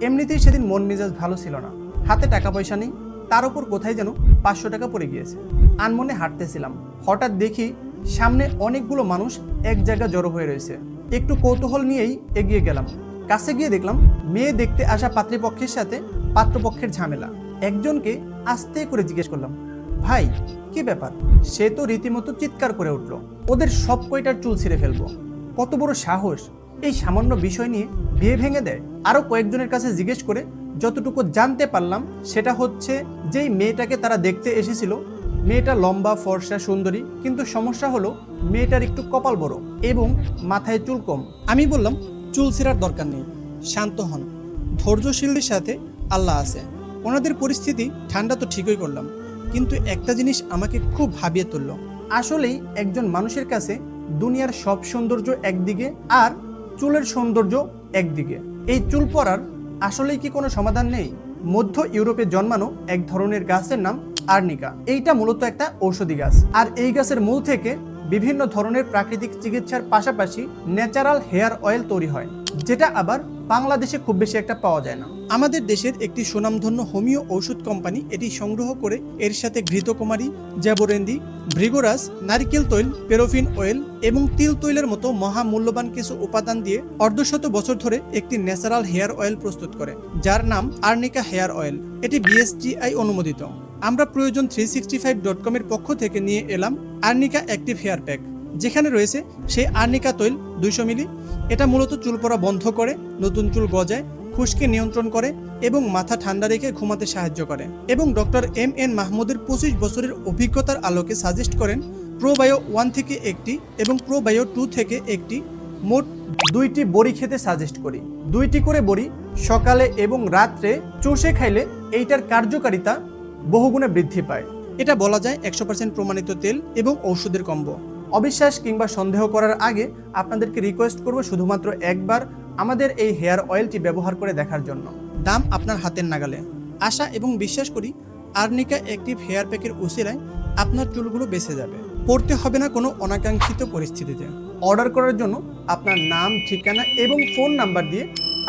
এমনিতেই সেদিন মন মেজাজ ভালো ছিল না। হাতে টাকা পয়সা নেই, তার উপর কোথায় যেন পাঁচশো টাকা পড়ে গিয়েছে। আনমনে হাঁটতেছিলাম। হঠাৎ দেখি সামনে অনেকগুলো মানুষ এক জায়গা জড়ো হয়ে রয়েছে। একটু কৌতূহল নিয়েই এগিয়ে গেলাম। কাছে গিয়ে দেখলাম মেয়ে দেখতে আসা পাত্রীপক্ষের সাথে পাত্রপক্ষের ঝামেলা। একজনকে আস্তে করে জিজ্ঞেস করলাম, ভাই, কি ব্যাপার? সে তো রীতিমতো চিৎকার করে উঠল, ওদের সব কয়টার চুল ছিঁড়ে ফেলব। কত বড় সাহস এই সামান্য বিষয় নিয়ে বিয়ে ভেঙে দেয়। আরও কয়েকজনের কাছে জিজ্ঞেস করে, যতটুকু জানতে পারলাম, সেটা হচ্ছে যেই মেয়েটাকে তারা দেখতে এসেছিল, মেয়েটা লম্বা, ফর্সা, সুন্দরী, কিন্তু সমস্যা হলো মেয়েটার একটু কপাল বড় এবং মাথায় চুল কম। আমি বললাম, চুল ছেঁড়ার দরকার নেই, শান্ত হন। ধৈর্যশীলদের সাথে আল্লাহ আছে। ওনাদের পরিস্থিতি ঠান্ডা তো ঠিকই করলাম, কিন্তু একটা জিনিস আমাকে খুব ভাবিয়ে তুলল। আসলেই একজন মানুষের কাছে দুনিয়ার সব সৌন্দর্য একদিকে আর চুলের সৌন্দর্য একদিকে। এই চুল পরার আসলেই কি কোনো সমাধান নেই? মধ্য ইউরোপে জন্মানো এক ধরনের গাছের নাম আর্নিকা। এইটা মূলত একটা ঔষধি গাছ। আর এই গাছের মূল থেকে বিভিন্ন ধরনের প্রাকৃতিক চিকিৎসার পাশাপাশি ন্যাচারাল হেয়ার অয়েল তৈরি হয়। যেটা আবার বাংলাদেশে খুব বেশি একটা পাওয়া যায় না। আমাদের দেশের একটি সুনামধন্য হোমিও ঔষধ কোম্পানি এটি সংগ্রহ করে এর সাথে ঘৃতকুমারী জ্যাবরেন্দি ভ্রিগোরাস নারিকেল তৈল, পেরোফিন অয়েল এবং তিল তৈলের মতো মহামূল্যবান কিছু উপাদান দিয়ে অর্ধশত বছর ধরে একটি ন্যাচারাল হেয়ার অয়েল প্রস্তুত করে, যার নাম আর্নিকা হেয়ার অয়েল। এটি বিএসটিআই অনুমোদিত। আমরা প্রয়োজন থ্রি সিক্সটি ফাইভ ডট কমের পক্ষ থেকে নিয়ে এলাম আর্নিকা অ্যাক্টিভ হেয়ার প্যাক। যেখানে রয়েছে সেই আর্নিকা তৈল দুইশো মিলি। এটা মূলত চুল পড়া বন্ধ করে, নতুন চুল গজায়, খুশকে নিয়ন্ত্রণ করে এবং মাথা ঠান্ডা রেখে ঘুমাতে সাহায্য করে। এবং ডক্টর এম এন মাহমুদের পঁচিশ বছরের অভিজ্ঞতার আলোকে সাজেস্ট করেন প্রোবায়ো ওয়ান থেকে একটি এবং প্রোবায়ো টু থেকে একটি। মোট দুইটি বড়ি খেতে সাজেস্ট করি। দুইটি করে বড়ি সকালে এবং রাত্রে চষে খাইলে এইটার কার্যকারিতা বহুগুণে বৃদ্ধি পায়। এটা বলা যায় একশো পার্সেন্ট প্রমাণিত তেল এবং ঔষধের কম্বো। অবিশ্বাস কিংবা সন্দেহ করার আগে আপনাদেরকে রিকোয়েস্ট করব শুধুমাত্র একবার আমাদের এই হেয়ার অয়েলটি ব্যবহার করে দেখার জন্য। দাম আপনার হাতের নাগালে। আশা এবং বিশ্বাস করি আর্নিকা অ্যাক্টিভ হেয়ার প্যাকের উসিলায় আপনার চুলগুলো বেঁচে যাবে। পড়তে হবে না কোনো অনাকাঙ্ক্ষিত পরিস্থিতিতে। অর্ডার করার জন্য আপনার নাম, ঠিকানা এবং ফোন নাম্বার দিয়ে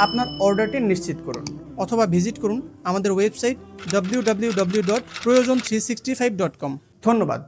আপনার অর্ডারটি নিশ্চিত করুন। অথবা ভিজিট করুন আমাদের website W W W dot Proyojon three sixty five dot com ধন্যবাদ।